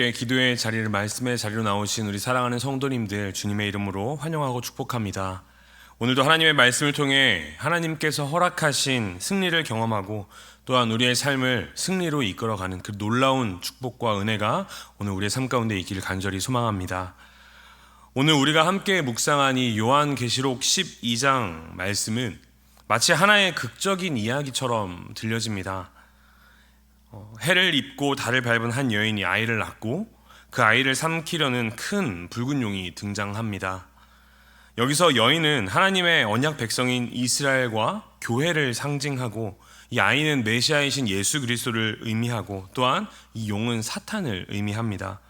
함께 기도의 자리를 말씀의 자리로 나오신 우리 사랑하는 성도님들 주님의 이름으로 환영하고 축복합니다. 오늘도 하나님의 말씀을 통해 하나님께서 허락하신 승리를 경험하고 또한 우리의 삶을 승리로 이끌어가는 그 놀라운 축복과 은혜가 오늘 우리의 삶 가운데 있기를 간절히 소망합니다. 오늘 우리가 함께 묵상한 이 요한계시록 12장 말씀은 마치 하나의 극적인 이야기처럼 들려집니다. 어, 해를 입고 달을 밟은 한 여인이 아이를 낳고 그 아이를 삼키려는 큰 붉은 용이 등장합니다. 여기서 여인은 하나님의 언약 백성인 이스라엘과 교회를 상징하고 이 아이는 메시아이신 예수 그리스도를 의미하고 또한 이 용은 사탄을 의미합니다.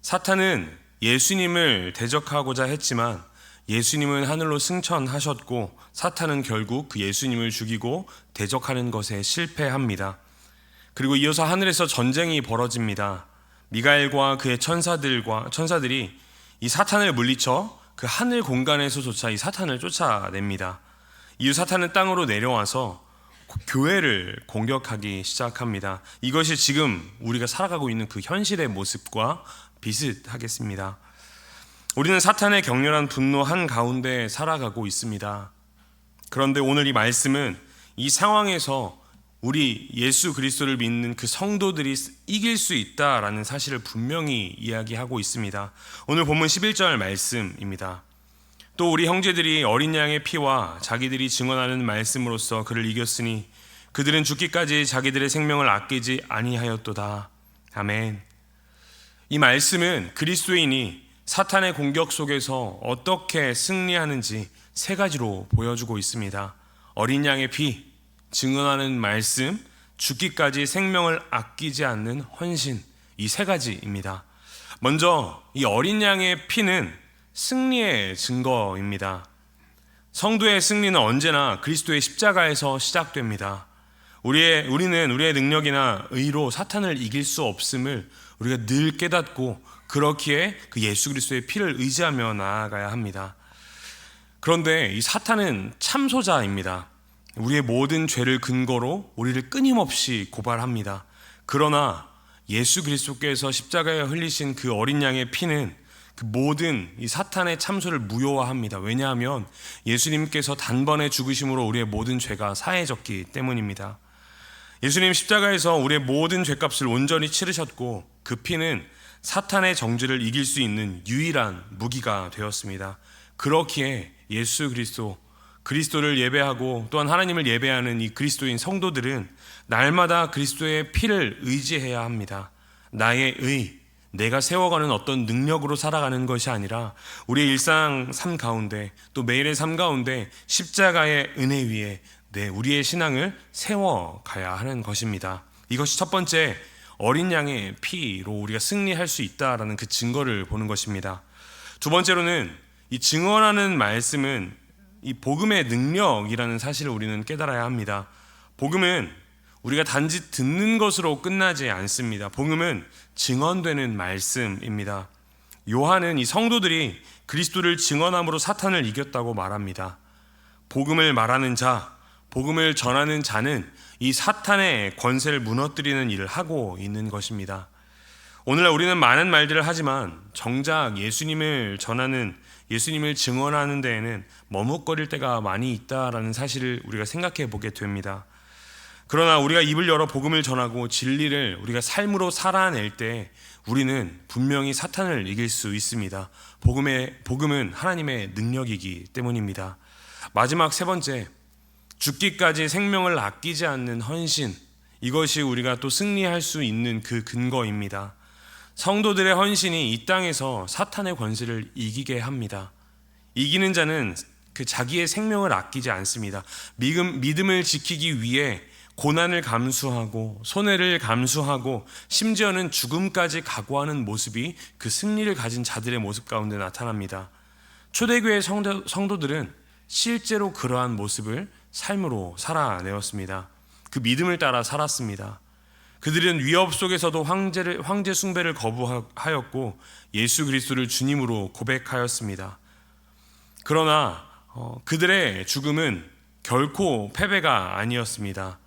사탄은 예수님을 대적하고자 했지만 예수님은 하늘로 승천하셨고 사탄은 결국 그 예수님을 죽이고 대적하는 것에 실패합니다. 그리고 이어서 하늘에서 전쟁이 벌어집니다. 미가엘과 그의 천사들과 천사들이 이 사탄을 물리쳐 그 하늘 공간에서조차 이 사탄을 쫓아냅니다. 이후 사탄은 땅으로 내려와서 교회를 공격하기 시작합니다. 이것이 지금 우리가 살아가고 있는 그 현실의 모습과 비슷하겠습니다. 우리는 사탄의 격렬한 분노 한 가운데 살아가고 있습니다. 그런데 오늘 이 말씀은 이 상황에서 우리 예수 그리스도를 믿는 그 성도들이 이길 수 있다라는 사실을 분명히 이야기하고 있습니다. 오늘 본문 11절 말씀입니다. 또 우리 형제들이 어린 양의 피와 자기들이 증언하는 말씀으로써 그를 이겼으니 그들은 죽기까지 자기들의 생명을 아끼지 아니하였도다. 아멘. 이 말씀은 그리스도인이 사탄의 공격 속에서 어떻게 승리하는지 세 가지로 보여주고 있습니다. 어린 양의 피, 증언하는 말씀, 죽기까지 생명을 아끼지 않는 헌신 이 세 가지입니다. 먼저 이 어린 양의 피는 승리의 증거입니다. 성도의 승리는 언제나 그리스도의 십자가에서 시작됩니다. 우리의 우리는 우리의 능력이나 의로 사탄을 이길 수 없음을 우리가 늘 깨닫고 그렇기에 그 예수 그리스도의 피를 의지하며 나아가야 합니다. 그런데 이 사탄은 참소자입니다. 우리의 모든 죄를 근거로 우리를 끊임없이 고발합니다. 그러나 예수 그리스도께서 십자가에 흘리신 그 어린 양의 피는 그 모든 이 사탄의 참소를 무효화합니다. 왜냐하면 예수님께서 단번에 죽으심으로 우리의 모든 죄가 사해졌기 때문입니다. 예수님 십자가에서 우리의 모든 죄값을 온전히 치르셨고 그 피는 사탄의 정죄를 이길 수 있는 유일한 무기가 되었습니다. 그렇기에 예수 그리스도 그리스도를 예배하고 또한 하나님을 예배하는 이 그리스도인 성도들은 날마다 그리스도의 피를 의지해야 합니다. 나의 의, 내가 세워가는 어떤 능력으로 살아가는 것이 아니라 우리의 일상 삶 가운데 또 매일의 삶 가운데 십자가의 은혜 위에 내 우리의 신앙을 세워가야 하는 것입니다. 이것이 첫 번째 어린 양의 피로 우리가 승리할 수 있다라는 그 증거를 보는 것입니다. 두 번째로는 이 증언하는 말씀은 이 복음의 능력이라는 사실을 우리는 깨달아야 합니다. 복음은 우리가 단지 듣는 것으로 끝나지 않습니다. 복음은 증언되는 말씀입니다. 요한은 이 성도들이 그리스도를 증언함으로 사탄을 이겼다고 말합니다. 복음을 말하는 자, 복음을 전하는 자는 이 사탄의 권세를 무너뜨리는 일을 하고 있는 것입니다. 오늘날 우리는 많은 말들을 하지만 정작 예수님을 전하는 예수님을 증언하는 데에는 머뭇거릴 때가 많이 있다라는 사실을 우리가 생각해 보게 됩니다. 그러나 우리가 입을 열어 복음을 전하고 진리를 우리가 삶으로 살아낼 때 우리는 분명히 사탄을 이길 수 있습니다. 복음의 복음은 하나님의 능력이기 때문입니다. 마지막 세 번째 죽기까지 생명을 아끼지 않는 헌신 이것이 우리가 또 승리할 수 있는 그 근거입니다. 성도들의 헌신이 이 땅에서 사탄의 권세를 이기게 합니다. 이기는 자는 그 자기의 생명을 아끼지 않습니다. 믿음, 믿음을 지키기 위해 고난을 감수하고 손해를 감수하고 심지어는 죽음까지 각오하는 모습이 그 승리를 가진 자들의 모습 가운데 나타납니다. 초대교회 성도, 성도들은 실제로 그러한 모습을 삶으로 살아내었습니다. 그 믿음을 따라 살았습니다. 그들은 위협 속에서도 황제를, 황제 숭배를 거부하였고 예수 그리스도를 주님으로 고백하였습니다. 그러나 어, 그들의 죽음은 결코 패배가 아니었습니다.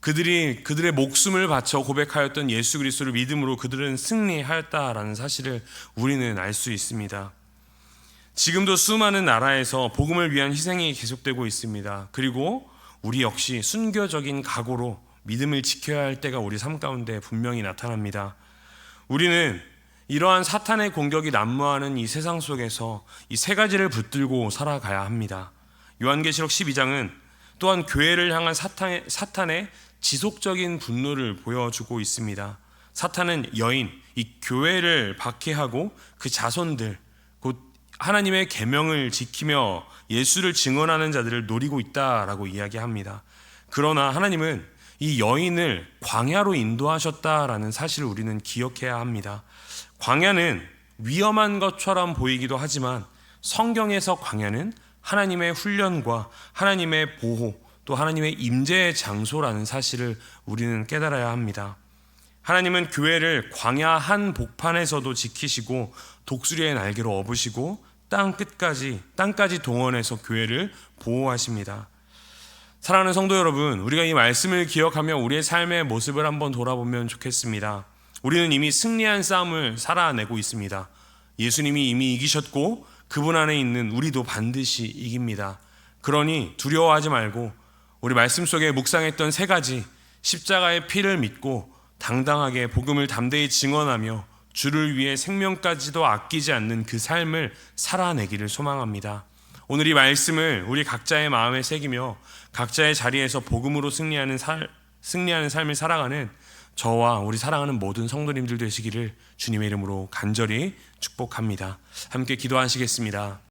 그들이 그들의 목숨을 바쳐 고백하였던 예수 그리스도를 믿음으로 그들은 승리하였다라는 사실을 우리는 알 수 있습니다. 지금도 수많은 나라에서 복음을 위한 희생이 계속되고 있습니다. 그리고 우리 역시 순교적인 각오로 믿음을 지켜야 할 때가 우리 삶 가운데 분명히 나타납니다. 우리는 이러한 사탄의 공격이 난무하는 이 세상 속에서 이 세 가지를 붙들고 살아가야 합니다. 요한계시록 12장은 또한 교회를 향한 사탄의, 사탄의 지속적인 분노를 보여주고 있습니다. 사탄은 여인, 이 교회를 박해하고 그 자손들, 곧 하나님의 계명을 지키며 예수를 증언하는 자들을 노리고 있다라고 이야기합니다. 그러나 하나님은 이 여인을 광야로 인도하셨다라는 사실을 우리는 기억해야 합니다. 광야는 위험한 것처럼 보이기도 하지만 성경에서 광야는 하나님의 훈련과 하나님의 보호 또 하나님의 임재의 장소라는 사실을 우리는 깨달아야 합니다. 하나님은 교회를 광야 한 복판에서도 지키시고 독수리의 날개로 업으시고 땅 끝까지 땅까지 동원해서 교회를 보호하십니다. 사랑하는 성도 여러분, 우리가 이 말씀을 기억하며 우리의 삶의 모습을 한번 돌아보면 좋겠습니다. 우리는 이미 승리한 싸움을 살아내고 있습니다. 예수님이 이미 이기셨고 그분 안에 있는 우리도 반드시 이깁니다. 그러니 두려워하지 말고 우리 말씀 속에 묵상했던 세 가지 십자가의 피를 믿고 당당하게 복음을 담대히 증언하며 주를 위해 생명까지도 아끼지 않는 그 삶을 살아내기를 소망합니다. 오늘 이 말씀을 우리 각자의 마음에 새기며 각자의 자리에서 복음으로 승리하는 살, 승리하는 삶을 살아가는 저와 우리 사랑하는 모든 성도님들 되시기를 주님의 이름으로 간절히 축복합니다. 함께 기도하시겠습니다.